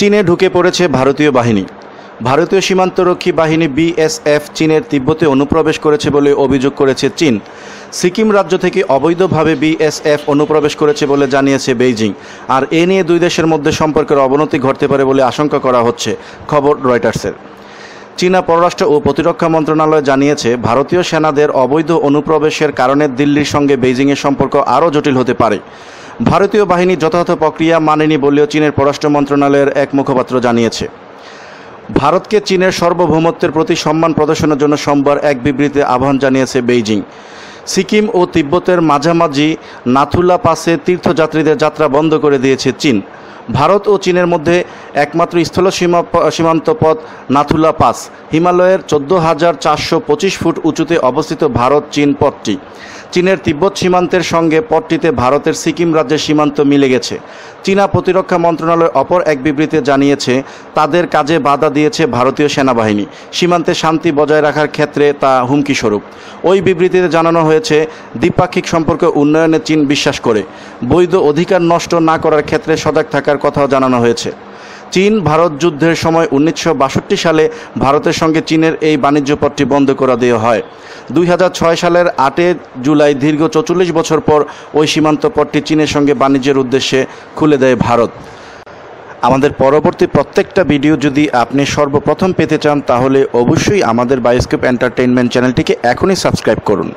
চীনে ঢুকে পড়েছে ভারতীয় বাহিনী। ভারতীয় সীমান্তরক্ষী বাহিনী বিএসএফ চীনের তিব্বতে অনুপ্রবেশ করেছে বলে অভিযোগ করেছে চীন। সিকিম রাজ্য থেকে অবৈধভাবে বিএসএফ অনুপ্রবেশ করেছে বলে জানিয়েছে বেইজিং। আর এ নিয়ে দুই দেশের মধ্যে সম্পর্কের অবনতি ঘটতে পারে বলে আশঙ্কা করা হচ্ছে, খবর রয়টার্সের। চীনা পররাষ্ট্র ও প্রতিরক্ষা মন্ত্রণালয় জানিয়েছে, ভারতীয় সেনাদের অবৈধ অনুপ্রবেশের কারণে দিল্লির সঙ্গে বেইজিংয়ের সম্পর্ক আরও জটিল হতে পারে। ভারতীয় বাহিনী যথাযথ প্রক্রিয়া মানেনি বলেও চীনের পররাষ্ট্র মন্ত্রণালয়ের এক মুখপাত্র জানিয়েছে। ভারতকে চীনের সার্বভৌমত্বের প্রতি সম্মান প্রদর্শনের জন্য সোমবার এক বিবৃতিতে আহ্বান জানিয়েছে বেইজিং। সিকিম ও তিব্বতের মাঝামাঝি নাথুলা পাসে তীর্থযাত্রীদের যাত্রা বন্ধ করে দিয়েছে চীন। ভারত ও চীনের মধ্যে একমাত্র স্থল সীমা সীমান্ত পথ নাথুলা পাস। হিমালয়ের চোদ্দ হাজার চারশো পঁচিশ ফুট উঁচুতে অবস্থিত ভারত চীন পথটি। চীনের তিব্বত সীমান্তের সঙ্গে পথটিতে ভারতের সিকিম রাজ্যের সীমান্ত মিলে গেছে। চীনা প্রতিরক্ষা মন্ত্রণালয় অপর এক বিবৃতিতে জানিয়েছে, তাদের কাজে বাধা দিয়েছে ভারতীয় সেনাবাহিনী। সীমান্তে শান্তি বজায় রাখার ক্ষেত্রে তা হুমকি স্বরূপ। ওই বিবৃতিতে জানানো হয়েছে, দ্বিপাক্ষিক সম্পর্ক উন্নয়নে চীন বিশ্বাস করে। বৈধ অধিকার নষ্ট না করার ক্ষেত্রে সজাগ থাকার কথাও জানানো হয়েছে। চীন ভারত যুদ্ধের সময় উনিশশো বাষট্টি সালে ভারতের সঙ্গে চীনের এই বাণিজ্য পথটি বন্ধ করে দেওয়া হয়। দুই হাজার ছয় সালের আটে জুলাই দীর্ঘ চৌচল্লিশ বছর পর ওই সীমান্ত পথটি চীনের সঙ্গে বাণিজ্যের উদ্দেশ্যে খুলে দেয় ভারত। আমাদের পরবর্তী প্রত্যেকটা ভিডিও যদি আপনি সর্বপ্রথম পেতে চান, তাহলে অবশ্যই আমাদের বায়োস্কোপ এন্টারটেইনমেন্ট চ্যানেলটিকে এখনই সাবস্ক্রাইব করুন।